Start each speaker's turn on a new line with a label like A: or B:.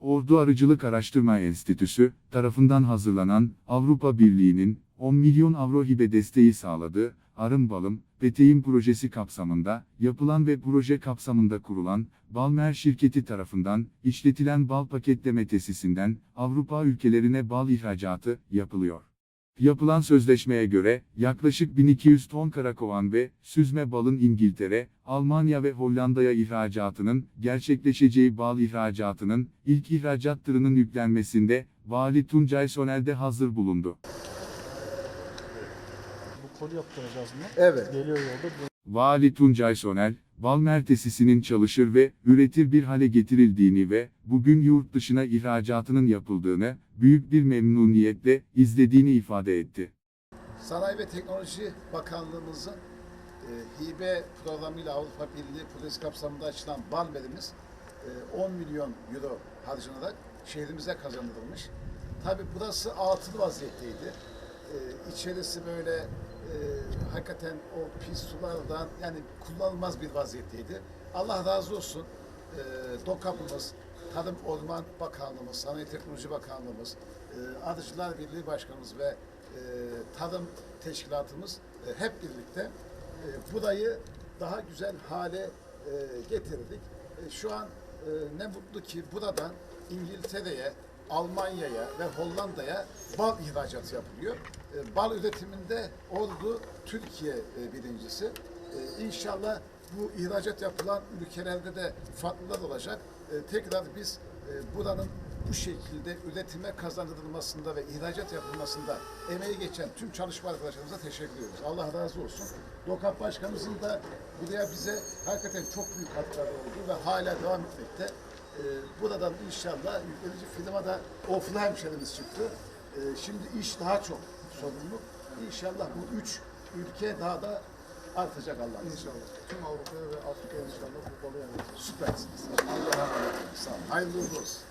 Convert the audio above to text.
A: Ordu Arıcılık Araştırma Enstitüsü tarafından hazırlanan Avrupa Birliği'nin 10 milyon avro hibe desteği sağladığı Arım Balım, Peteğin projesi kapsamında yapılan ve proje kapsamında kurulan Balmer şirketi tarafından işletilen bal paketleme tesisinden Avrupa ülkelerine bal ihracatı yapılıyor. Yapılan sözleşmeye göre, yaklaşık 1200 ton karakovan ve süzme balın İngiltere, Almanya ve Hollanda'ya ihracatının, gerçekleşeceği bal ihracatının, ilk ihracat tırının yüklenmesinde, Vali Tuncay Sonel de hazır bulundu.
B: Bu kolu yaptıracağız mı?
C: Evet.
B: Geliyor yolda.
A: Vali Tuncay Sonel, Balmer tesisinin çalışır ve üretir bir hale getirildiğini ve bugün yurt dışına ihracatının yapıldığını büyük bir memnuniyetle izlediğini ifade etti.
C: Sanayi ve Teknoloji Bakanlığımızın e, hibe programıyla Avrupa Birliği projesi kapsamında açılan Balmer'imiz e, 10 milyon euro harcanarak şehrimize kazandırılmış. Tabi burası atıl vaziyetteydi. E, içerisi böyle hakikaten o pis sulardan yani kullanılmaz bir vaziyetteydi. Allah razı olsun e, DOKAP'ımız, Tarım Orman Bakanlığımız, Sanayi Teknoloji Bakanlığımız, e, Arıcılar Birliği Başkanımız ve e, Tarım Teşkilatımız e, hep birlikte e, burayı daha güzel hale e, getirdik. E, şu an e, ne mutlu ki buradan İngiltere'ye, Almanya'ya ve Hollanda'ya bal ihracatı yapılıyor. E, bal üretiminde Ordu Türkiye e, birincisi. E, inşallah bu ihracat yapılan ülkelerde de farklılar olacak. E, tekrar biz e, buranın bu şekilde üretime kazandırılmasında ve ihracat yapılmasında emeği geçen tüm çalışma arkadaşlarımıza teşekkür ediyoruz. Allah razı olsun. Dokap Başkanımızın da buraya bize hakikaten çok büyük katkıları oldu ve hala devam etmekte. Ee, buradan inşallah yüklenici firma da oflu hemşerimiz çıktı. Ee, şimdi iş daha çok sorumluluk. İnşallah bu üç ülke daha da artacak Allah'ın
B: inşallah. Tüm Avrupa'ya ve Afrika'ya inşallah bu balı yani.
C: Süpersiniz. Allah'a emanet olun. Sağ olun. Hayırlı olsun.